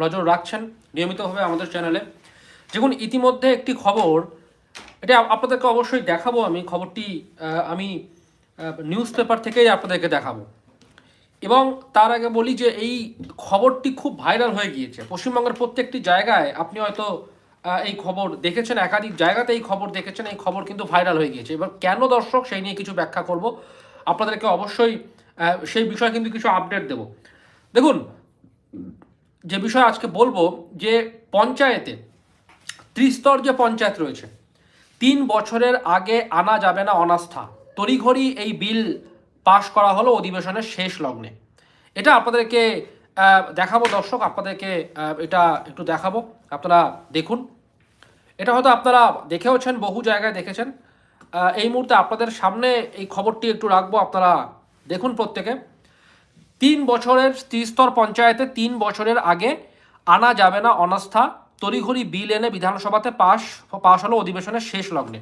নজর রাখছেন নিয়মিতভাবে আমাদের চ্যানেলে। দেখুন, ইতিমধ্যে একটি খবর, এটা আপনাদেরকে অবশ্যই দেখাবো আমি। খবরটি আমি নিউজ পেপার থেকেই আপনাদেরকে দেখাবো। এবং তার আগে বলি যে, এই খবরটি খুব ভাইরাল হয়ে গিয়েছে। পশ্চিমবঙ্গের প্রত্যেকটি জায়গায় আপনি হয়তো এই খবর দেখেছেন, একাধিক জায়গাতে এই খবর দেখেছেন, এই খবর কিন্তু ভাইরাল হয়ে গিয়েছে। এবার কেন দর্শক সেই নিয়ে কিছু ব্যাখ্যা করব? আপনাদেরকে অবশ্যই সেই বিষয়ে কিন্তু কিছু আপডেট দেব। দেখুন যে বিষয় আজকে বলব যে পঞ্চায়েতে, ত্রিস্তর যে পঞ্চায়েত রয়েছে, তিন বছরের আগে আনা যাবে না অনাস্থা। তড়িঘড়ি এই বিল পাশ করা হলো অধিবেশনের শেষ লগ্নে। এটা আপনাদেরকে দেখাবো দর্শক, আপনাদেরকে এটা একটু দেখাবো। আপনারা দেখুন। এটা হয়তো আপনারা দেখেওছেন, বহু জায়গায় দেখেছেন। এই মুহূর্তে আপনাদের সামনে এই খবরটি একটু রাখব, আপনারা দেখুন প্রত্যেকে। তিন বছরের ত্রিস্তর পঞ্চায়েতে তিন বছরের আগে আনা যাবে না অনাস্থা। তড়িঘড়ি বিল এনে বিধানসভাতে পাশ পাশ হলো অধিবেশনের শেষ লগ্নে।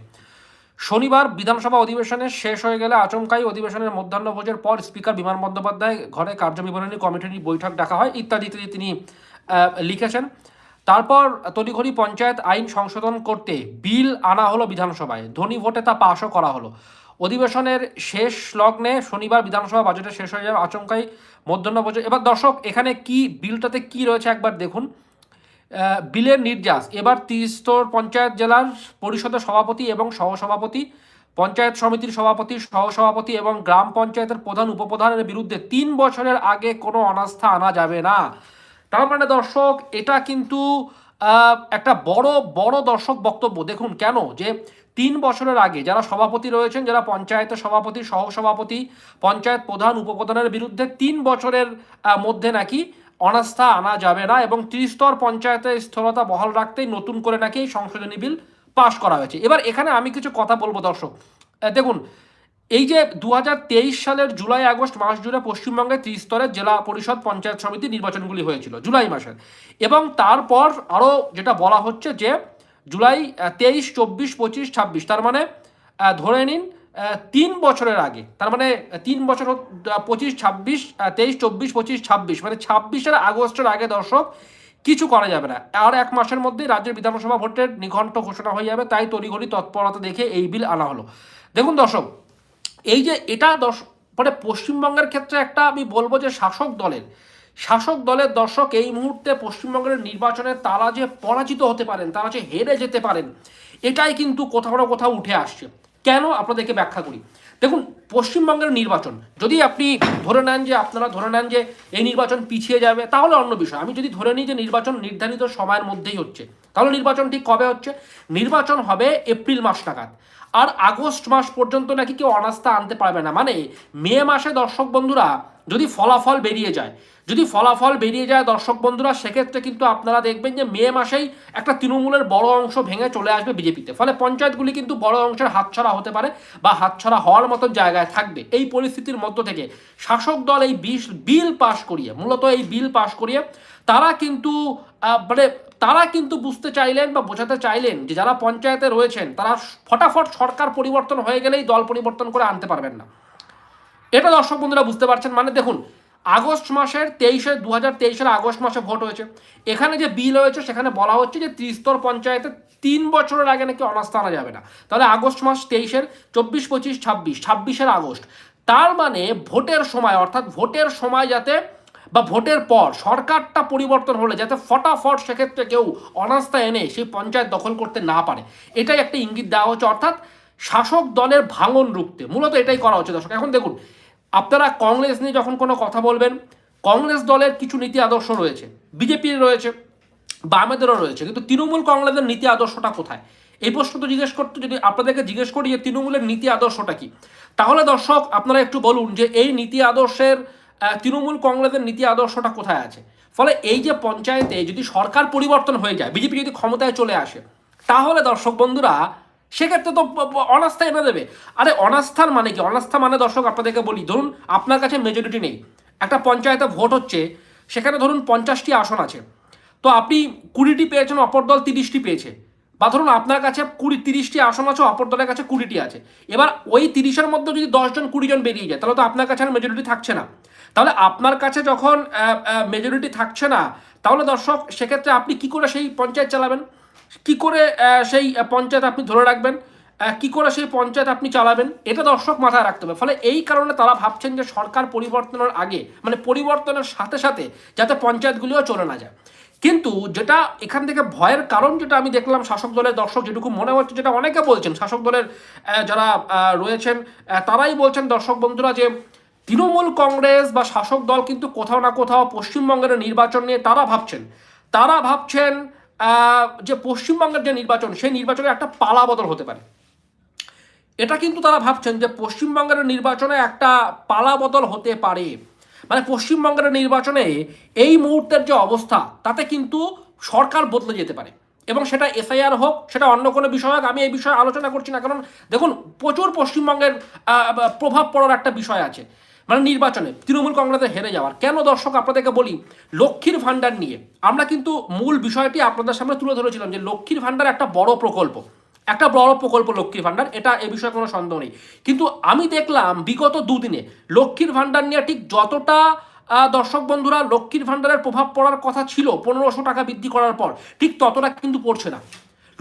শনিবার বিধানসভা অধিবেশনের শেষ হয়ে গেলে আচমকাই অধিবেশনের মধ্যাহ্নভোজের পর স্পিকার বিমান বন্দ্যোপাধ্যায় ঘরে কার্যবিবরণী কমিটির বৈঠক ডাকা হয় ইত্যাদি ইত্যাদি তিনি লিখেছেন। তারপর তড়িঘড়ি পঞ্চায়েত আইন সংশোধন করতে বিল আনা হলো বিধানসভায়। ধনী ভোটে তা পাশও করা হলো। অধিবেশনের শেষ লগ্নে শনিবার বিধানসভা বাজেটে শেষ হয়ে যাবে আচমকাই মধ্যাহ্নভোজ এবার দর্শক, এখানে কি, বিলটাতে কি রয়েছে একবার দেখুন। বিলের নির্যাস, এবার তিস্তর পঞ্চায়েত জেলার পরিষদের সভাপতি এবং সহসভাপতি, পঞ্চায়েত সমিতির সভাপতি, সহসভাপতি এবং গ্রাম পঞ্চায়েতের প্রধান উপপ্রধানের বিরুদ্ধে তিন বছরের আগে কোনো অনাস্থা আনা যাবে না। তার মানে দর্শক, এটা কিন্তু একটা বড় বড় দর্শক বক্তব্য। দেখুন কেন? যে তিন বছরের আগে যারা সভাপতি রয়েছেন, যারা পঞ্চায়েতের সভাপতি, সহসভাপতি, পঞ্চায়েত প্রধান উপপ্রধানের বিরুদ্ধে তিন বছরের মধ্যে নাকি অনাস্থা আনা যাবে না এবং ত্রিস্তর পঞ্চায়েতের স্থিরতা বহাল রাখতেই নতুন করে নাকি এই সংশোধনী বিল পাশ করা হয়েছে। এবার এখানে আমি কিছু কথা বলব, দর্শক। দেখুন, এই যে দু হাজার তেইশ সালের জুলাই, আগস্ট মাস জুড়ে পশ্চিমবঙ্গে ত্রিস্তরের জেলা পরিষদ পঞ্চায়েত সমিতি নির্বাচনগুলি হয়েছিল, জুলাই মাসের। এবং তারপর আরও যেটা বলা হচ্ছে যে জুলাই তেইশ, চব্বিশ, পঁচিশ, ছাব্বিশ, তার মানে ধরে নিন তিন বছরের আগে, তার মানে তিন বছর পঁচিশ, ছাব্বিশ তেইশ, চব্বিশ, পঁচিশ, ছাব্বিশ মানে ছাব্বিশের আগস্টের আগে, দর্শক, কিছু করা যাবে না। আর এক মাসের মধ্যেই রাজ্যের বিধানসভা ভোটের নিঘণ্ট ঘোষণা হয়ে যাবে, তাই তড়িঘড়ি তৎপরতা দেখে এই বিল আনা হলো। দেখুন দর্শক, এই যে এটা দর্শক মানে পশ্চিমবঙ্গের ক্ষেত্রে একটা আমি বলব যে শাসক দলের শাসক দলের দর্শক এই মুহূর্তে পশ্চিমবঙ্গের নির্বাচনে তারা যে পরাজিত হতে পারেন তারা যে হেরে যেতে পারেন, এটাই কিন্তু কোথাও না কোথাও উঠে আসছে। কেন? আপনাদেরকে ব্যাখ্যা করি। দেখুন, পশ্চিমবঙ্গের নির্বাচন, যদি আপনি ধরে নেন যে, আপনারা ধরে নেন যে, এই নির্বাচন পিছিয়ে যাবে, তাহলে অন্য বিষয়। আমি যদি ধরে নিই যে, নির্বাচন নির্ধারিত সময়ের মধ্যেই হচ্ছে, তাহলে নির্বাচন ঠিক কবে হচ্ছে? নির্বাচন হবে এপ্রিল মাস নাগাদ। আর আগস্ট মাস পর্যন্ত নাকি কেউ অনাস্থা আনতে পারবে না। মানে মে মাসে দর্শক বন্ধুরা যদি ফলাফল বেরিয়ে যায়, যদি ফলাফল বেরিয়ে যায় দর্শক বন্ধুরা, সেক্ষেত্রে কিন্তু আপনারা দেখবেন যে মে মাসেই একটা তৃণমূলের বড় অংশ ভেঙে চলে আসবে বিজেপিতে। ফলে পঞ্চায়েতগুলি কিন্তু বড় অংশের হাতছাড়া হতে পারে বা হাতছাড়া হওয়ার মতো জায়গায় থাকবে। এই পরিস্থিতির মধ্য থেকে শাসক দল এই বিশ, বিল পাশ করিয়ে, মূলত এই বিল পাশ করিয়ে তারা কিন্তু মানে তারা কিন্তু বুঝতে চাইলেন বা বোঝাতে চাইলেন যে যারা পঞ্চায়েতে রয়েছেন, তারা ফটাফট সরকার পরিবর্তন হয়ে গেলেই দল পরিবর্তন করে আনতে পারবেন না। এটা দর্শক বন্ধুরা বুঝতে পারছেন মানে দেখুন, আগস্ট মাসের তেইশে দু হাজার তেইশের আগস্ট মাসে ভোট হয়েছে। এখানে যে বিল হয়েছে, সেখানে বলা হচ্ছে যে ত্রিস্তর পঞ্চায়েতে তিন বছরের আগে নাকি অনাস্থা আনা যাবে না। তাহলে আগস্ট মাস তেইশের, চব্বিশ, পঁচিশ, ছাব্বিশ, ছাব্বিশের আগস্ট। তার মানে ভোটের সময়, অর্থাৎ ভোটের সময় যাতে বা ভোটের পর সরকারটা পরিবর্তন হলে, যাতে ফটাফট সেক্ষেত্রে কেউ অনাস্থা এনে সেই পঞ্চায়েত দখল করতে না পারে, এটাই একটা ইঙ্গিত দেওয়া হচ্ছে। অর্থাৎ শাসক দলের ভাঙন রুখতে, মূলত এটাই করা হচ্ছে দর্শক। এখন দেখুন আপনারা কংগ্রেস নিয়ে যখন কোনো কথা বলবেন, কংগ্রেস দলের কিছু নীতি আদর্শ রয়েছে বিজেপির রয়েছে বামেদেরও রয়েছে, কিন্তু তৃণমূল কংগ্রেসের নীতি আদর্শটা কোথায়? এই প্রশ্ন তো জিজ্ঞেস করতে, যদি আপনাদেরকে জিজ্ঞেস করি যে তৃণমূলের নীতি আদর্শটা কি, তাহলে দর্শক আপনারা একটু বলুন যে এই নীতি আদর্শের তৃণমূল কংগ্রেসের নীতি আদর্শটা কোথায় আছে? ফলে এই যে পঞ্চায়েতে যদি সরকার পরিবর্তন হয়ে যায়, বিজেপি যদি ক্ষমতায় চলে আসে, তাহলে দর্শক বন্ধুরা সেক্ষেত্রে তো অনাস্থা এনে দেবে। আরে অনাস্থার মানে কি? অনাস্থা মানে দর্শক আপনাদেরকে বলি, ধরুন আপনার কাছে মেজরিটি নেই, একটা পঞ্চায়েতে ভোট হচ্ছে, সেখানে ধরুন পঞ্চাশটি আসন আছে। তো আপনি কুড়িটি পেয়েছেন, অপর দল তিরিশটি পেয়েছে। বা ধরুন আপনার কাছে কুড়ি, তিরিশটি আসন আছে, অপর দলের কাছে কুড়িটি আছে। এবার ওই তিরিশের মধ্যে যদি দশজন, কুড়িজন বেরিয়ে যায়, তাহলে তো আপনার কাছে আর মেজরিটি থাকছে না। তাহলে আপনার কাছে যখন মেজরিটি থাকছে না, তাহলে দর্শক, সেক্ষেত্রে আপনি কি করে সেই পঞ্চায়েত চালাবেন? কি করে সেই পঞ্চায়েত আপনি ধরে রাখবেন কি করে সেই পঞ্চায়েত আপনি চালাবেন, এটা দর্শক মাথায় রাখতে হবে। ফলে এই কারণে তারা ভাবছেন যে সরকার পরিবর্তনের আগে মানে পরিবর্তনের সাথে সাথে যাতে পঞ্চায়েতগুলিও চলে না যায়। কিন্তু যেটা এখান থেকে ভয়ের কারণ, যেটা আমি দেখলাম শাসক দলের দর্শক যেটুকু মনে হচ্ছে, যেটা অনেকে বলছেন, শাসক দলের যারা রয়েছেন তারাই বলছেন, দর্শক বন্ধুরা, যে তৃণমূল কংগ্রেস বা শাসক দল কিন্তু কোথাও না কোথাও পশ্চিমবঙ্গের নির্বাচন নিয়ে তারা ভাবছেন। তারা ভাবছেন যে পশ্চিমবঙ্গের যে নির্বাচন, সেই নির্বাচনে একটা পালা বদল হতে পারে। এটা কিন্তু তারা ভাবছেন যে পশ্চিমবঙ্গের নির্বাচনে একটা পালা বদল হতে পারে। মানে পশ্চিমবঙ্গের নির্বাচনে এই মুহূর্তের যে অবস্থা, তাতে কিন্তু সরকার বদলে যেতে পারে। এবং সেটা এসআইআর হোক, সেটা অন্য কোনো বিষয় হোক, আমি এই বিষয়ে আলোচনা করছি না। কারণ দেখুন, প্রচুর পশ্চিমবঙ্গের প্রভাব পড়ার একটা বিষয় আছে। মানে নির্বাচনে তৃণমূল কংগ্রেসে হেরে যাওয়ার। কেন দর্শক, আপনাদেরকে বলি, লক্ষ্মীর ভাণ্ডার নিয়ে। আমরা কিন্তু মূল বিষয়টি আপনাদের সামনে তুলে ধরেছিলাম যে লক্ষ্মীর ভাণ্ডার একটা বড় প্রকল্প। একটা বড় প্রকল্প লক্ষ্মীর ভাণ্ডার, এটা এ বিষয়ে কোনো সন্দেহ নেই। কিন্তু আমি দেখলাম, বিগত দুদিনে লক্ষ্মীর ভাণ্ডার নিয়ে ঠিক যতটা দর্শক বন্ধুরা লক্ষ্মীর ভাণ্ডারের প্রভাব পড়ার কথা ছিল, পনেরোশো টাকা বৃদ্ধি করার পর, ঠিক ততটা কিন্তু পড়ছে না।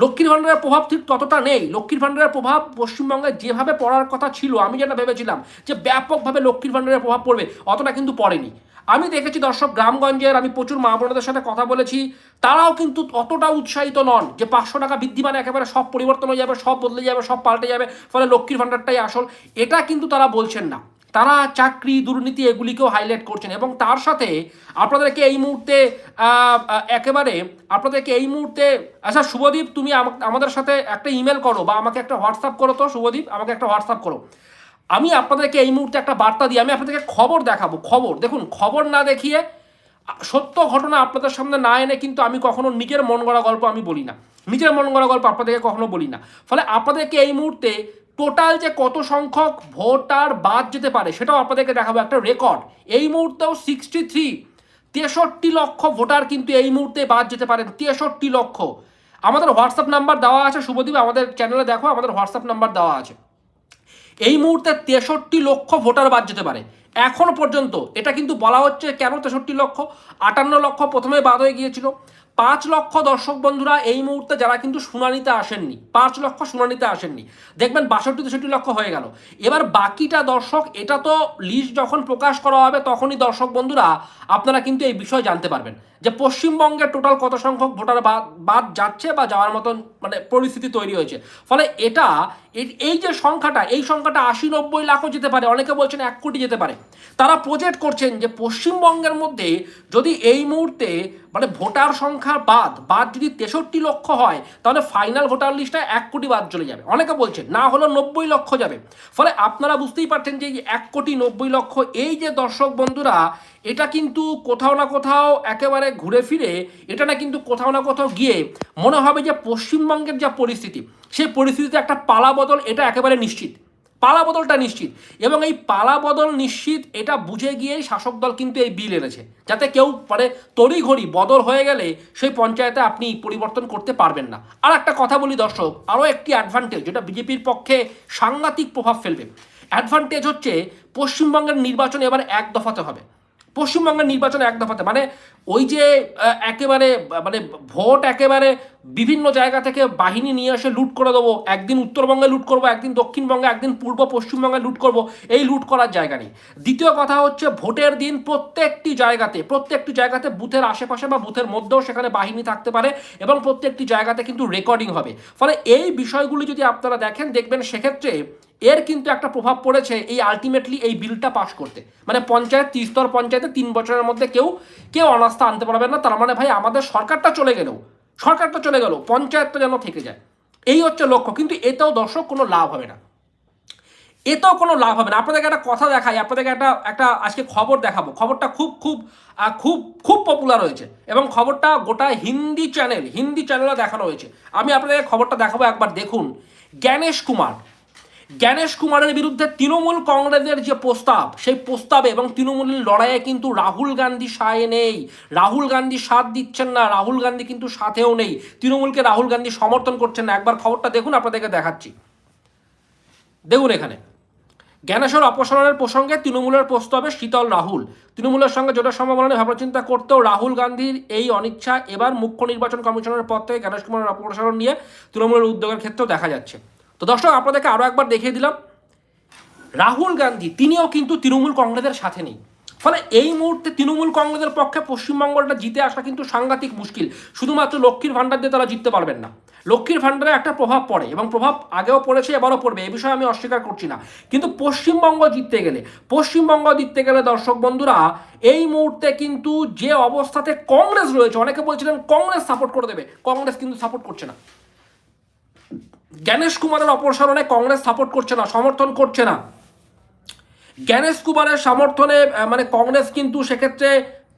লক্ষ্মীর ভাণ্ডারের প্রভাব ঠিক ততটা নেই। লক্ষ্মীর ভাণ্ডারের প্রভাব পশ্চিমবঙ্গে যেভাবে পড়ার কথা ছিল, আমি যেটা ভেবেছিলাম যে ব্যাপকভাবে লক্ষ্মীর ভাণ্ডারের প্রভাব পড়বে, অতটা কিন্তু পড়েনি। আমি দেখেছি দর্শক, গ্রামগঞ্জের আমি প্রচুর মা বোনদের সাথে কথা বলেছি, তারাও কিন্তু অতটা উৎসাহিত নন যে পাঁচশো টাকা বৃদ্ধি মানে একেবারে সব পরিবর্তন হয়ে যাবে, সব বদলে যাবে, সব পাল্টে যাবে, ফলে লক্ষ্মীর ভাণ্ডারটাই আসল। এটা কিন্তু তারা বলছেন না। তারা চাকরি, দুর্নীতি এগুলিকেও হাইলাইট করছেন এবং তার সাথে আপনাদেরকে এই মুহূর্তে একেবারে আপনাদেরকে এই মুহূর্তে আচ্ছা শুভদীপ, তুমি আমা- আমাদের সাথে একটা ইমেল করো বা আমাকে একটা হোয়াটসঅ্যাপ করো তো, শুভদীপ, আমাকে একটা হোয়াটসঅ্যাপ করো। আমি আপনাদেরকে এই মুহূর্তে একটা বার্তা দিই, আমি আপনাদেরকে খবর দেখাবো, খবর। দেখুন, খবর না দেখিয়ে সত্য ঘটনা আপনাদের সামনে না এনে কিন্তু আমি কখনো নিজের মন গড়া গল্প আমি বলি না। নিজের মন গড়া গল্প আপনাদেরকে কখনো বলি না। ফলে আপনাদেরকে এই মুহূর্তে টোটাল যে কত সংখ্যক ভোটার বাদ যেতে পারে সেটাও আপনাদেরকে দেখাবো একটা রেকর্ড। এই মুহূর্তেও সিক্সটি থ্রি তেষট্টি লক্ষ ভোটার কিন্তু এই মুহূর্তে বাদ যেতে পারেন, তেষট্টি লক্ষ। আমাদের হোয়াটসঅ্যাপ নাম্বার দেওয়া আছে, শুভদীপ, আমাদের চ্যানেলে দেখো, আমাদের হোয়াটসঅ্যাপ নাম্বার দেওয়া আছে। এই মুহূর্তে তেষট্টি লক্ষ ভোটার বাদ যেতে পারে। এখনও পর্যন্ত এটা কিন্তু বলা হচ্ছে কেন তেষট্টি লক্ষ? আটান্ন লক্ষ প্রথমে বাদ হয়ে গিয়েছিল। পাঁচ লক্ষ দর্শক বন্ধুরা এই মুহূর্তে যারা কিন্তু শুনানিতে আসেননি, পাঁচ লক্ষ শুনানিতে আসেননি, দেখবেন বাষট্টি তেষট্টি লক্ষ হয়ে গেল। এবার বাকিটা দর্শক, এটা তো লিস্ট যখন প্রকাশ করা হবে, তখনই দর্শক বন্ধুরা আপনারা কিন্তু এই বিষয় জানতে পারবেন। যে পশ্চিমবঙ্গে টোটাল কত সংখ্যক ভোটার বাদ যাচ্ছে বা যাওয়ার মতন মানে পরিস্থিতি তৈরি হয়েছে। ফলে এটা এই- যে সংখ্যাটা, এই সংখ্যাটা আশি নব্বই লাখও যেতে পারে, অনেকে বলছেন এক কোটি যেতে পারে। তারা প্রজেক্ট করছেন যে পশ্চিমবঙ্গের মধ্যে যদি এই মুহূর্তে মানে ভোটার সংখ্যা বাদ বাদ যদি তেষট্টি লক্ষ হয়, তাহলে ফাইনাল ভোটার লিস্টে এক কোটি বাদ চলে যাবে। অনেকে বলছেন, না হলো নব্বই লক্ষ যাবে। ফলে আপনারা বুঝতেই পারছেন যে এক কোটি নব্বই লক্ষ, এই যে দর্শক বন্ধুরা এটা কিন্তু কোথাও না কোথাও একেবারে ঘুরে ফিরে, এটা না কিন্তু কোথাও না কোথাও গিয়ে মনে হবে যে পশ্চিমবঙ্গের যা পরিস্থিতি, সেই পরিস্থিতিতে একটা পালা বদল এটা একেবারে নিশ্চিত। পালা বদলটা নিশ্চিত এবং এই পালা বদল নিশ্চিত এটা বুঝে গিয়েই শাসক দল কিন্তু এই বিল এনেছে, যাতে কেউ মানে তড়িঘড়ি বদল হয়ে গেলে সেই পঞ্চায়েতে আপনি পরিবর্তন করতে পারবেন না। আর একটা কথা বলি দর্শক, আরও একটি অ্যাডভান্টেজ যেটা বিজেপির পক্ষে সাংঘাতিক প্রভাব ফেলবে। অ্যাডভান্টেজ হচ্ছে পশ্চিমবঙ্গের নির্বাচন এবার এক দফাতে হবে। পশ্চিমবঙ্গের নির্বাচন এক দফাতে মানে ওই যে একেবারে মানে ভোট একেবারে বিভিন্ন জায়গা থেকে বাহিনী নিয়ে এসে লুট করে দেবো, একদিন উত্তরবঙ্গে লুট করব, একদিন দক্ষিণবঙ্গে, একদিন পূর্ব পশ্চিমবঙ্গে লুট করব, এই লুট করার জায়গা নেই। দ্বিতীয় কথা হচ্ছে ভোটের দিন প্রত্যেকটি জায়গাতে প্রত্যেকটি জায়গাতে বুথের আশেপাশে বা বুথের মধ্যেও সেখানে বাহিনী থাকতে পারে এবং প্রত্যেকটি জায়গাতে কিন্তু রেকর্ডিং হবে। ফলে এই বিষয়গুলি যদি আপনারা দেখেন, দেখবেন সেক্ষেত্রে এর কিন্তু একটা প্রভাব পড়েছে এই আলটিমেটলি এই বিলটা পাশ করতে। মানে পঞ্চায়েত, ত্রিস্তর পঞ্চায়েতে তিন বছরের মধ্যে কেউ কেউ অনাস্থা আনতে পারবে না। তার মানে ভাই, আমাদের সরকারটা চলে গেলেও, সরকারটা চলে গেল পঞ্চায়েতটা যেন থেকে যায়। এই হচ্ছে লক্ষ্য। কিন্তু এতেও দর্শক কোনো লাভ হবে না। এতেও কোনো লাভ হবে না। আপনাদেরকে একটা কথা দেখাই। আপনাদেরকে একটা একটা আজকে খবর দেখাবো। খবরটা খুব খুব খুব খুব পপুলার হয়েছে। এবং খবরটা গোটা হিন্দি চ্যানেল হিন্দি চ্যানেলে দেখানো হয়েছে। আমি আপনাদেরকে খবরটা দেখাবো একবার। দেখুন, জ্ঞানেশ কুমার জ্ঞানেশ কুমারের বিরুদ্ধে তৃণমূল কংগ্রেসের যে প্রস্তাব, সেই প্রস্তাবে এবং তৃণমূলের লড়াইয়ে কিন্তু রাহুল গান্ধী সায়ে নেই। রাহুল গান্ধী সাথ দিচ্ছেন না, রাহুল গান্ধী কিন্তু সাথেও নেই। তৃণমূলকে রাহুল গান্ধী সমর্থন করছেন না। একবার খবরটা দেখুন, আপনাদেরকে দেখাচ্ছি। দেখুন এখানে। জ্ঞানেশ্বর অপসারণের প্রসঙ্গে তৃণমূলের প্রস্তাবে শীতল রাহুল। তৃণমূলের সঙ্গে জোটের সম্ভাবনা ভাবনা চিন্তা করতেও রাহুল গান্ধীর এই অনিচ্ছা এবার মুখ্য নির্বাচন কমিশনের পদ থেকে জ্ঞানেশ কুমারের অপসারণ নিয়ে তৃণমূলের উদ্যোগের ক্ষেত্রেও দেখা যাচ্ছে। তো দর্শক, আপনাদেরকে আরও একবার দেখিয়ে দিলাম। রাহুল গান্ধী, তিনিও কিন্তু তৃণমূল কংগ্রেসের সাথে নেই। ফলে এই মুহূর্তে তৃণমূল কংগ্রেসের পক্ষে পশ্চিমবঙ্গটা জিতে আসা কিন্তু সাংঘাতিক মুশকিল। শুধুমাত্র লক্ষ্মীর ভাণ্ডার দিয়ে তারা জিততে পারবেন না। লক্ষ্মীর ভাণ্ডারে একটা প্রভাব পড়ে এবং প্রভাব আগেও পড়েছে, এবারও পড়বে, এ বিষয়ে আমি অস্বীকার করছি না। কিন্তু পশ্চিমবঙ্গ জিততে গেলে, পশ্চিমবঙ্গ জিততে গেলে দর্শক বন্ধুরা, এই মুহূর্তে কিন্তু যে অবস্থাতে কংগ্রেস রয়েছে, অনেকে বলছিলেন কংগ্রেস সাপোর্ট করে দেবে, কংগ্রেস কিন্তু সাপোর্ট করছে না। জ্ঞানেশ কুমারের অপসারণে কংগ্রেস সাপোর্ট করছে না, সমর্থন করছে না। জ্ঞানেশ কুমারের সমর্থনে মানে কংগ্রেস কিন্তু সেক্ষেত্রে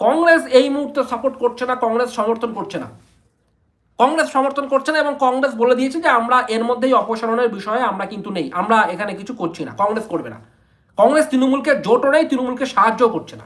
কংগ্রেস এই মুহূর্তে সাপোর্ট করছে না, কংগ্রেস সমর্থন করছে না। কংগ্রেস সমর্থন করছে না এবং কংগ্রেস বলে দিয়েছে যে আমরা এর মধ্যেই অপসারণের বিষয়ে আমরা কিন্তু নেই, আমরা এখানে কিছু করছি না, কংগ্রেস করবে না। কংগ্রেস তৃণমূলকে, জোটও নেই, তৃণমূলকে সাহায্যও করছে না।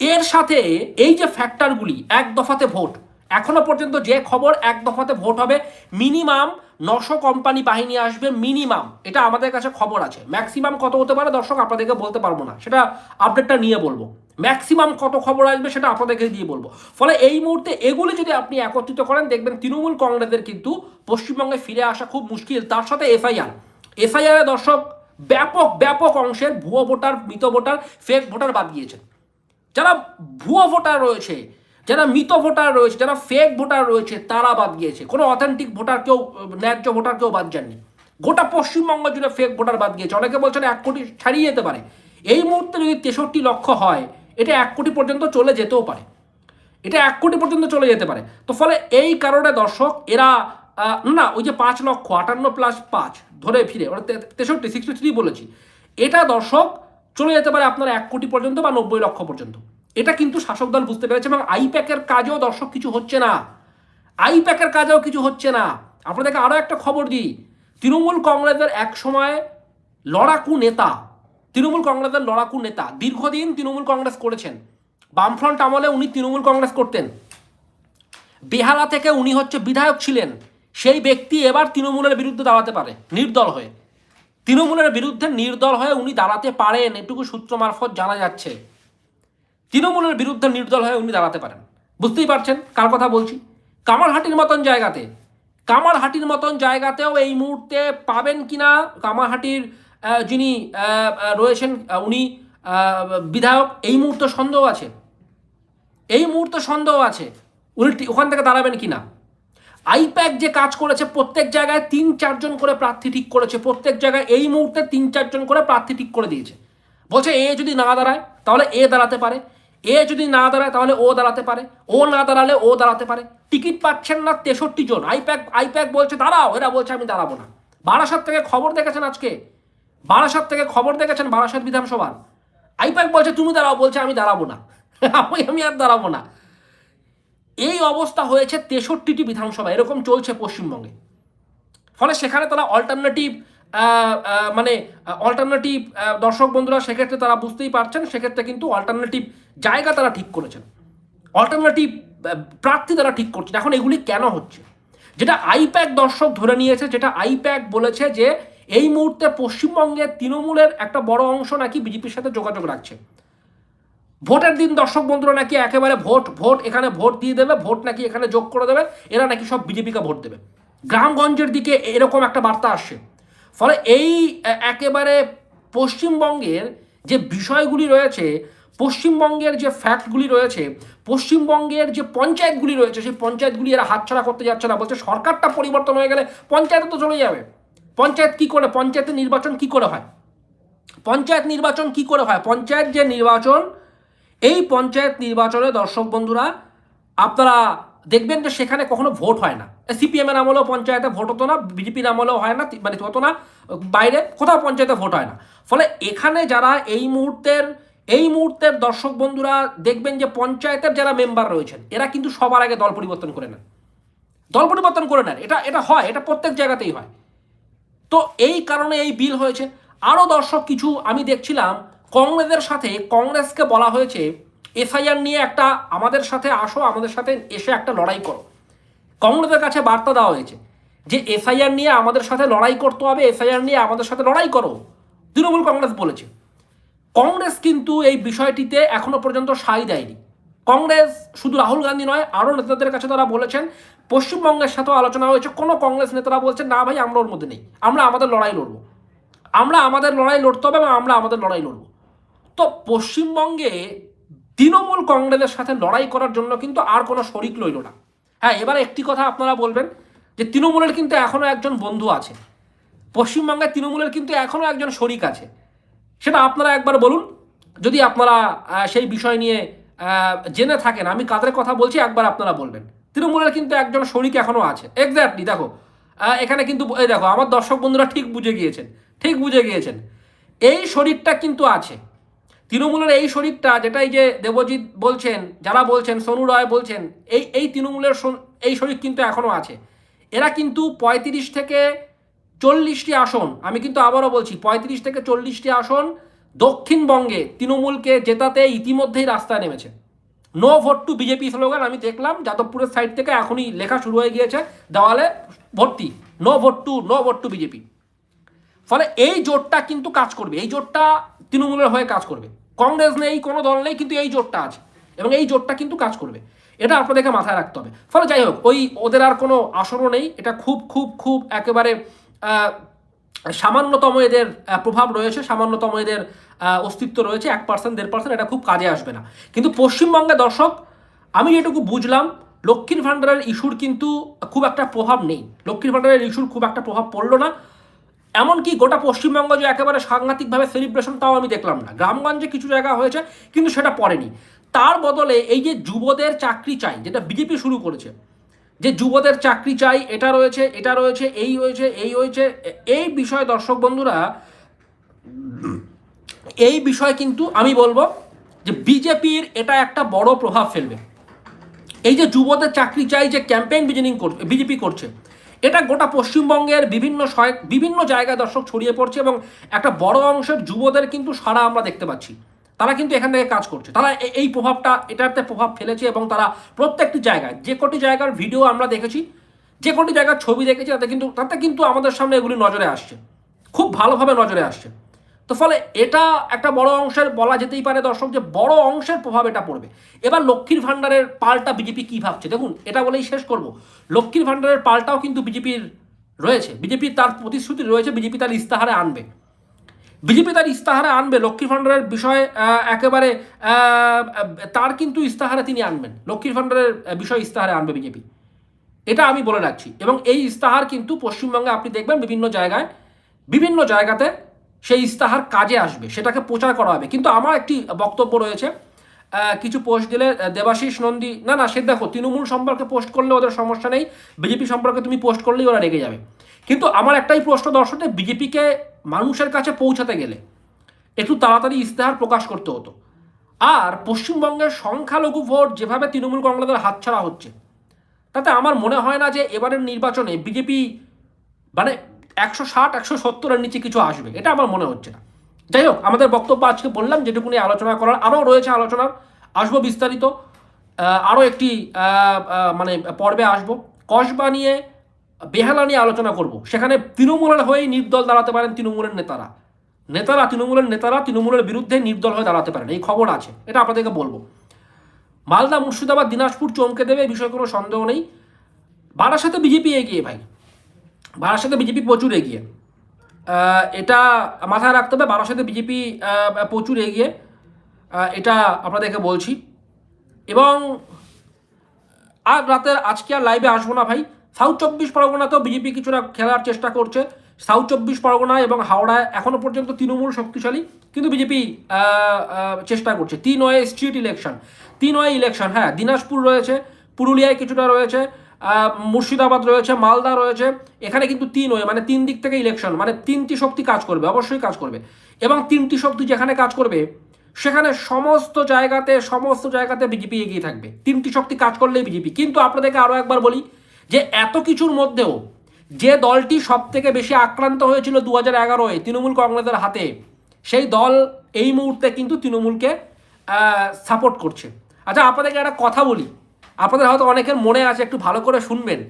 এর সাথে এই যে ফ্যাক্টরগুলি এক দফাতে ভোট, এখনও পর্যন্ত যে খবর এক দফাতে ভোট হবে মিনিমাম নশো কোম্পানি বাহিনী আসবে মিনিমাম এটা আমাদের কাছে খবর আছে। ম্যাক্সিমাম কত হতে পারে দর্শক? আপনাদেরকে বলতে পারব না। সেটা আপডেটটা নিয়ে বলব। ম্যাক্সিমাম কত খবর আসবে সেটা আপনাদেরকে দিয়ে বলব। ফলে এই মুহূর্তে এগুলি যদি আপনি একত্রিত করেন, দেখবেন তৃণমূল কংগ্রেসের কিন্তু পশ্চিমবঙ্গে ফিরে আসা খুব মুশকিল। তার সাথে এফআইআর। এফআইআর দর্শক, ব্যাপক ব্যাপক অংশের ভুয়ো ভোটার, মৃত ভোটার ফেক ভোটার বাদ দিয়েছেন যারা ভুয়ো ভোটার রয়েছে যারা মৃত ভোটার রয়েছে, যারা ফেক ভোটার রয়েছে, তারা বাদ গিয়েছে। কোনো অথেন্টিক ভোটার কেউ, ন্যায্য ভোটার কেউ বাদ যাননি। গোটা পশ্চিমবঙ্গ জুড়ে ফেক ভোটার বাদ গিয়েছে। অনেকে বলছেন এক কোটি ছাড়িয়ে যেতে পারে। এই মুহূর্তে যদি তেষট্টি লক্ষ হয়, এটা এক কোটি পর্যন্ত চলে যেতেও পারে। এটা এক কোটি পর্যন্ত চলে যেতে পারে। তো ফলে এই কারণে দর্শক, এরা না, ওই যে পাঁচ লক্ষ, আটান্ন প্লাস পাঁচ, ধরে ফিরে, ওরা তেষট্টি সিক্সটি থ্রি বলেছি। এটা দর্শক, চলে যেতে পারে আপনার এক কোটি পর্যন্ত বা নব্বই লক্ষ পর্যন্ত। এটা কিন্তু শাসক দল বুঝতে পেরেছে এবং আইপ্যাকের কাজেও দর্শক কিছু হচ্ছে না। আইপ্যাকের কাজেও কিছু হচ্ছে না। আপনাদেরকে আরও একটা খবর দিই। তৃণমূল কংগ্রেসের এক সময় লড়াকু নেতা, তৃণমূল কংগ্রেসের লড়াকু নেতা, দীর্ঘদিন তৃণমূল কংগ্রেস করেছেন। বামফ্রন্ট আমলে উনি তৃণমূল কংগ্রেস করতেন। বেহালা থেকে উনি হচ্ছে বিধায়ক ছিলেন। সেই ব্যক্তি এবার তৃণমূলের বিরুদ্ধে দাঁড়াতে পারে, নির্দল হয়ে। তৃণমূলের বিরুদ্ধে নির্দল হয়ে উনি দাঁড়াতে পারেন, এটুকু সূত্র মারফত জানা যাচ্ছে। তৃণমূলের বিরুদ্ধে নির্দল হয়ে উনি দাঁড়াতে পারেন। বুঝতেই পারছেন কার কথা বলছি? কামারহাটির মতন জায়গাতে। কামারহাটির মতন জায়গাতেও এই মুহূর্তে পাবেন কিনা কামারহাটির যিনি রয়েছেন উনি বিধায়ক, এই মুহূর্তে সন্দেহ আছে। এই মুহূর্তে সন্দেহ আছে উনি ওখান থেকে দাঁড়াবেন কিনা। আইপ্যাক যে কাজ করেছে প্রত্যেক জায়গায় তিন চারজন করে প্রার্থী ঠিক করেছে। প্রত্যেক জায়গায় এই মুহূর্তে তিন চারজন করে প্রার্থী ঠিক করে দিয়েছে। বলছে এ যদি না দাঁড়ায়, তাহলে এ দাঁড়াতে পারে। এ যদি না দাঁড়ায় তাহলে ও দাঁড়াতে পারে, ও না দাঁড়ালে ও দাঁড়াতে পারে। টিকিট পাচ্ছেন না তেষট্টি জন। আইপ্যাক আইপ্যাক বলছে, দাঁড়াও। এরা বলছে, আমি দাঁড়াবো না। বারাসাত থেকে খবর দেখেছেন আজকে? বারাসাত থেকে খবর দেখেছেন বারাসাত বিধানসভার? আইপ্যাক বলছে, তুমি দাঁড়াও। বলছে, আমি দাঁড়াবো না। আমি আমি আর দাঁড়াবো না। এই অবস্থা হয়েছে তেষট্টিটি বিধানসভা, এরকম চলছে পশ্চিমবঙ্গে। ফলে সেখানে তারা অল্টারনেটিভ মানে অল্টারনেটিভ দর্শক বন্ধুরা, সেক্ষেত্রে তারা বুঝতেই পারছেন, সেক্ষেত্রে কিন্তু অল্টারনেটিভ জায়গা তারা ঠিক করেছেন। অল্টারনেটিভ প্রার্থী তারা ঠিক করছেন। এখন এগুলি কেন হচ্ছে? যেটা আইপ্যাক দর্শক ধরে নিয়েছে, যেটা আইপ্যাক বলেছে যে, এই মুহূর্তে পশ্চিমবঙ্গের তৃণমূলের একটা বড় অংশ নাকি বিজেপির সাথে যোগাযোগ রাখছে। ভোটের দিন দর্শক বন্ধুরা নাকি একেবারে ভোট ভোট এখানে ভোট দিয়ে দেবে, ভোট নাকি এখানে যোগ করে দেবে, এরা নাকি সব বিজেপিকে ভোট দেবে। গ্রামগঞ্জের দিকে এরকম একটা বার্তা আসছে। ফলে এই একেবারে পশ্চিমবঙ্গের যে বিষয়গুলি রয়েছে, পশ্চিমবঙ্গের যে ফ্যাক্টগুলি রয়েছে, পশ্চিমবঙ্গের যে পঞ্চায়েতগুলি রয়েছে, সেই পঞ্চায়েতগুলি এরা হাতছাড়া করতে যাচ্ছে না। বলছে সরকারটা পরিবর্তন হয়ে গেলে পঞ্চায়েত তো চলে যাবে। পঞ্চায়েত কি করে? পঞ্চায়েতের নির্বাচন কি করে হয়? পঞ্চায়েত নির্বাচন কি করে হয়? পঞ্চায়েত যে নির্বাচন, এই পঞ্চায়েত নির্বাচনে দর্শক বন্ধুরা, আপনারা দেখবেন যে সেখানে কখনো ভোট হয় না। সিপিএম এর আমলেও পঞ্চায়েতে ভোট হতো না, বিজেপির আমলেও হয় না মানে হতো না, বাইরে কোথাও পঞ্চায়েতে ভোট হয় না। ফলে এখানে যারা এই মুহূর্তের এই মুহূর্তের দর্শক বন্ধুরা দেখবেন যে পঞ্চায়েতের যারা মেম্বার রয়েছেন, এরা কিন্তু সবার আগে দল পরিবর্তন করে নেন। দল পরিবর্তন করে নেন। এটা এটা হয়, এটা প্রত্যেক জায়গাতেই হয়। তো এই কারণে এই বিল হয়েছে। আরও দর্শক কিছু আমি দেখছিলাম, কংগ্রেসের সাথে কংগ্রেসকে বলা হয়েছে এসআইআর নিয়ে একটা আমাদের সাথে আসো, আমাদের সাথে এসে একটা লড়াই করো। কংগ্রেসের কাছে বার্তা দেওয়া হয়েছে যে এসআইআর নিয়ে আমাদের সাথে লড়াই করতে হবে এসআইআর নিয়ে আমাদের সাথে লড়াই করো, তৃণমূল কংগ্রেস বলেছে। কংগ্রেস কিন্তু এই বিষয়টিতে এখনও পর্যন্ত সাই দেয়নি। কংগ্রেস শুধু রাহুল গান্ধী নয়, আরও নেতাদের কাছে তারা বলেছেন, পশ্চিমবঙ্গের সাথেও আলোচনা হয়েছে, কোনো কংগ্রেস নেতারা বলছেন, না ভাই, আমরা ওর মধ্যে নেই, আমরা আমাদের লড়াই লড়বো। আমরা আমাদের লড়াই লড়তে হবে এবং আমরা আমাদের লড়াই লড়বো। তো পশ্চিমবঙ্গে তৃণমূল কংগ্রেসের সাথে লড়াই করার জন্য কিন্তু আর কোনো শরিক লইল না। হ্যাঁ এবার একটি কথা আপনারা বলবেন যে তৃণমূলের কিন্তু এখনও একজন বন্ধু আছে। পশ্চিমবঙ্গে তৃণমূলের কিন্তু এখনও একজন শরিক আছে। সেটা আপনারা একবার বলুন, যদি আপনারা সেই বিষয় নিয়ে জেনে থাকেন, আমি কাদের কথা বলছি একবার আপনারা বলবেন। তৃণমূলের কিন্তু একজন শরিক এখনও আছে। এক্স্যাক্টলি দেখো এখানে কিন্তু দেখো, আমার দর্শক বন্ধুরা ঠিক বুঝে গিয়েছেন, ঠিক বুঝে গিয়েছেন। এই শরীরটা কিন্তু আছে। তৃণমূলের এই শরিকটা যেটা এই যে দেবজিৎ বলছেন, যারা বলছেন, সোনু রায় বলছেন, এই এই তৃণমূলের এই শরিক কিন্তু এখনও আছে। এরা কিন্তু পঁয়ত্রিশ থেকে চল্লিশটি আসন, আমি কিন্তু আবারও বলছি, পঁয়ত্রিশ থেকে চল্লিশটি আসন দক্ষিণবঙ্গে তৃণমূলকে জেতাতে ইতিমধ্যেই রাস্তায় নেমেছে। No vote to BJP slogan আমি দেখলাম, যাদবপুরের সাইড থেকে এখনই লেখা শুরু হয়ে গিয়েছে, দেওয়ালে ভর্তি, no vote to, no vote to BJP. ফলে এই জোটটা কিন্তু কাজ করবে, এই জোটটা তৃণমূলের হয়ে কাজ করবে। কংগ্রেস নেই, কোনো দল নেই, কিন্তু এই জোটটা আছে এবং এই জোটটা কিন্তু কাজ করবে। এটা আপনাদেরকে মাথায় রাখতে হবে। ফলে যাই হোক, ওই ওদের আর কোনো আসনও নেই, এটা খুব খুব খুব একেবারে সামান্যতম এদের প্রভাব রয়েছে, সামান্যতম এদের অস্তিত্ব রয়েছে, এক পার্সেন্ট দেড় পার্সেন্ট এটা খুব কাজে আসবে না। কিন্তু পশ্চিমবঙ্গে দর্শক, আমি যেটুকু বুঝলাম, লক্ষ্মীর ভাণ্ডারের ইস্যুর কিন্তু খুব একটা প্রভাব নেই। লক্ষ্মীর ভাণ্ডারের ইস্যুর খুব একটা প্রভাব পড়ল না। এমনকি গোটা পশ্চিমবঙ্গ যে একেবারে সাংঘাতিকভাবে সেলিব্রেশন তাও আমি দেখলাম না। গ্রামগঞ্জে কিছু জায়গা হয়েছে, কিন্তু সেটা পড়েনি। তার বদলে এই যে যুবদের চাকরি চাই, যেটা বিজেপি শুরু করেছে, যে যুবদের চাকরি চাই, এটা রয়েছে এটা রয়েছে, এই হয়েছে এই হয়েছে, এই বিষয়ে দর্শক বন্ধুরা, এই বিষয় কিন্তু আমি বলব যে বিজেপির এটা একটা বড় প্রভাব ফেলবে। এই যে যুবদের চাকরি চাই, যে ক্যাম্পেইন বিজনিং করছে, বিজেপি করছে এটা গোটা পশ্চিমবঙ্গের বিভিন্ন বিভিন্ন জায়গায় দর্শক ছড়িয়ে পড়ছে এবং একটা বড় অংশের যুবদের কিন্তু সারা আমরা দেখতে পাচ্ছি। তারা কিন্তু এখান থেকে কাজ করছে। তারা এই প্রভাবটা, এটাতে প্রভাব ফেলেছে এবং তারা প্রত্যেকটি জায়গায়, যে কটি জায়গার ভিডিও আমরা দেখেছি, যে কটি জায়গার ছবি দেখেছি, তাতে কিন্তু তাতে কিন্তু আমাদের সামনে এগুলি নজরে আসছে। খুব ভালোভাবে নজরে আসছে। তো ফলে এটা একটা বড় অংশের বলা যেতেই পারে দর্শক যে বড় অংশের প্রভাব এটা পড়বে। এবার লক্ষ্মীর ভাণ্ডারের পাল্টা বিজেপি কী ভাবছে? দেখুন, এটা বলেই শেষ করব। লক্ষ্মীর ভাণ্ডারের পাল্টাও কিন্তু বিজেপির রয়েছে। বিজেপির তার প্রতিশ্রুতি রয়েছে, বিজেপি তার ইস্তাহারে আনবে। বিজেপি তার ইস্তাহারে আনবে, লক্ষ্মীর ভাণ্ডারের বিষয়ে একেবারে তার কিন্তু ইস্তাহারে তিনি আনবেন। লক্ষ্মীর ভাণ্ডারের বিষয় ইস্তাহারে আনবে বিজেপি। এটা আমি বলে রাখছি। এবং এই ইস্তাহার কিন্তু পশ্চিমবঙ্গে আপনি দেখবেন বিভিন্ন জায়গায়, বিভিন্ন জায়গাতে সেই ইস্তাহার কাজে আসবে, সেটাকে প্রচার করা হবে। কিন্তু আমার একটি বক্তব্য রয়েছে কিছু পোস্ট দিলে দেবাশিস নন্দী, না না, সে দেখো, তৃণমূল সম্পর্কে পোস্ট করলে ওদের সমস্যা নেই, বিজেপি সম্পর্কে তুমি পোস্ট করলেই ওরা রেগে যাবে। কিন্তু আমার একটাই প্রশ্ন দর্শক বিজেপিকে মানুষের কাছে পৌঁছাতে গেলে একটু তাড়াতাড়ি ইস্তেহার প্রকাশ করতে হতো। আর পশ্চিমবঙ্গের সংখ্যালঘু ভোট যেভাবে তৃণমূল কংগ্রেসের হাতছাড়া হচ্ছে, তাতে আমার মনে হয় না যে এবারের নির্বাচনে বিজেপি মানে একশো ষাট, একশো সত্তরের নিচে কিছু আসবে। এটা আমার মনে হচ্ছে না। যাই হোক আমাদের বক্তব্য আজকে বললাম যেটুকুনি আলোচনা করার আরও রয়েছে আলোচনার। আসব বিস্তারিত। আরও একটি মানে পর্বে আসব। কসবা নিয়ে, বেহালা নিয়ে আলোচনা করব। সেখানে তৃণমূলের হয়েই নির্দল দাঁড়াতে পারেন তৃণমূলের নেতারা। নেতারা, তৃণমূলের নেতারা তৃণমূলের বিরুদ্ধে নির্দল হয়ে দাঁড়াতে পারেন। এই খবর আছে, এটা আপনাদেরকে বলব। মালদা, মুর্শিদাবাদ, দিনাজপুর চমকে দেবে এই বিষয়ে কোনো সন্দেহ নেই। বারাসাতে বিজেপি এগিয়ে ভাই। বারাসাতে বিজেপি প্রচুর এগিয়ে। এটা মাথায় রাখতে হবে বারাসাতে বিজেপি প্রচুর এগিয়ে। এটা আপনাদেরকে বলছি। এবং আর রাতের আজকে আর লাইভে আসব না ভাই। সাউথ চব্বিশ পরগনাতেও বিজেপি কিছুটা খেলার চেষ্টা করছে। সাউথ চব্বিশ পরগনা এবং হাওড়ায় এখনও পর্যন্ত তৃণমূল শক্তিশালী, কিন্তু বিজেপি চেষ্টা করছে। তিন ওয়ে স্ট্রিট ইলেকশন তিন ওয়ে ইলেকশন হ্যাঁ দিনাজপুর রয়েছে, পুরুলিয়ায় কিছুটা রয়েছে। মুর্শিদাবাদ রয়েছে, মালদা রয়েছে, এখানে কিন্তু তিন ওয়ে মানে তিন দিক থেকে ইলেকশন মানে তিনটি শক্তি কাজ করবে, অবশ্যই কাজ করবে। এবং তিনটি শক্তি যেখানে কাজ করবে, সেখানে সমস্ত জায়গাতে সমস্ত জায়গাতে বিজেপি এগিয়ে থাকবে। তিনটি শক্তি কাজ করলেই বিজেপি কিন্তু আপনাদেরকে আরও একবার বলি যে এত কিছুর মধ্যেও যে দলটি সব থেকে বেশি আক্রান্ত হয়েছিল দু হাজার এগারোয় তৃণমূল কংগ্রেসের হাতে, সেই দল এই মুহূর্তে কিন্তু তৃণমূলকে সাপোর্ট করছে। আচ্ছা আপনাদেরকে একটা কথা বলি। আপনাদের হয়তো অনেকের মনে আছে, একটু ভালো করে শুনবেন।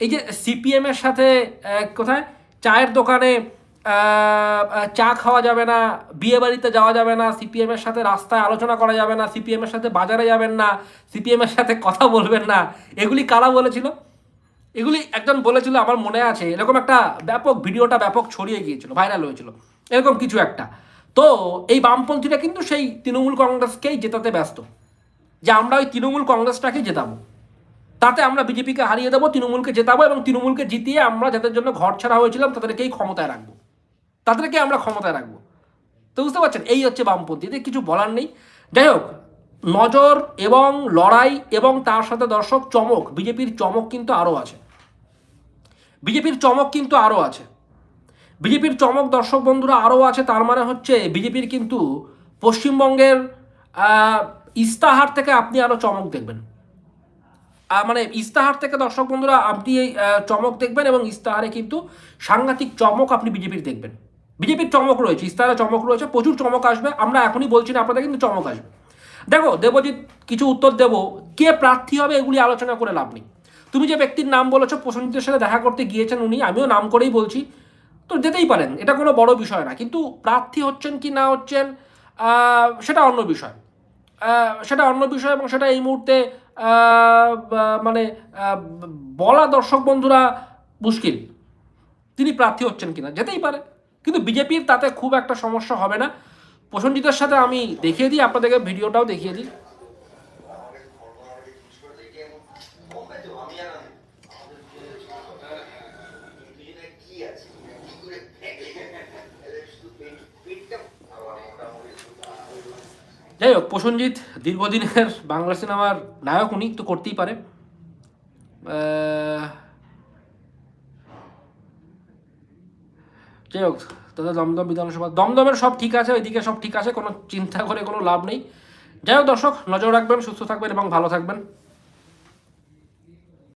এই যে সিপিএমের সাথে কোথায়? চায়ের দোকানে চা খাওয়া যাবে না, বিয়ে বাড়িতে যাওয়া যাবে না সিপিএমের সাথে রাস্তায় আলোচনা করা যাবে না সিপিএমের সাথে বাজারে যাবেন না সিপিএমের সাথে কথা বলবেন না। এগুলি কারা বলেছিল? এগুলি একজন বলেছিল, আমার মনে আছে, এরকম একটা ব্যাপক, ভিডিওটা ব্যাপক ছড়িয়ে গিয়েছিল, ভাইরাল হয়েছিল, এরকম কিছু একটা। তো এই বামপন্থীরা কিন্তু সেই তৃণমূল কংগ্রেসকেই জেতাতে ব্যস্ত। যে আমরা ওই তৃণমূল কংগ্রেসটাকে জেতাবো। তাতে আমরা বিজেপিকে হারিয়ে দেবো, তৃণমূলকে জেতাবো এবং তৃণমূলকে জিতিয়ে আমরা যাদের জন্য ঘর ছাড়া হয়েছিলাম তাদেরকেই ক্ষমতায় রাখব। তাদেরকে আমরা ক্ষমতায় রাখব। তো বুঝতে পারছেন? এই হচ্ছে বামপন্থী। এদের কিছু বলার নেই। যাই হোক, নজর এবং লড়াই এবং তার সাথে দর্শক চমক, বিজেপির চমক কিন্তু আরও আছে। বিজেপির চমক কিন্তু আরও আছে। বিজেপির চমক, দর্শক বন্ধুরা, আরও আছে। তার মানে হচ্ছে বিজেপির কিন্তু পশ্চিমবঙ্গের ইস্তাহার থেকে আপনি আরও চমক দেখবেন। মানে ইস্তাহার থেকে দর্শক বন্ধুরা, আপনি এই চমক দেখবেন এবং ইস্তাহারে কিন্তু সাংঘাতিক চমক আপনি বিজেপির দেখবেন। বিজেপির চমক রয়েছে, ইস্তাহারে চমক রয়েছে, প্রচুর চমক আসবে। আমরা এখনই বলছি না, আপনাদের কিন্তু চমক আসবে। দেখো, দেবজিৎ, কিছু উত্তর দেব। কে প্রার্থী হবে এগুলি আলোচনা করে লাভ নেই। তুমি যে ব্যক্তির নাম বলেছ প্রসেনজিতের সাথে দেখা করতে গিয়েছেন উনি, আমিও নাম করেই বলছি। তো যেতেই পারেন, এটা কোনো বড় বিষয় না। কিন্তু প্রার্থী হচ্ছেন কি না হচ্ছেন সেটা অন্য বিষয়। সেটা অন্য বিষয় এবং সেটা এই মুহূর্তে মানে বলা দর্শক বন্ধুরা মুশকিল। তিনি প্রার্থী হচ্ছেন কিনা, যেতেই পারে। কিন্তু বিজেপির তাতে খুব একটা সমস্যা হবে না। প্রসঞ্জিতের সাথে আমি দেখিয়ে দিই, আপনাদেরকে ভিডিওটাও দেখিয়ে দিই। যাই হোক, প্রসেনজিৎ দীর্ঘদিনের বাংলা সিনেমার নায়ক, উনি তো করতেই পারে। যাই হোক তাদের দমদম বিধানসভা দমদমের সব ঠিক আছে, ওইদিকে সব ঠিক আছে, কোনো চিন্তা করে কোনো লাভ নেই। যাই হোক, দর্শক, নজর রাখবেন, সুস্থ থাকবেন এবং ভালো থাকবেন।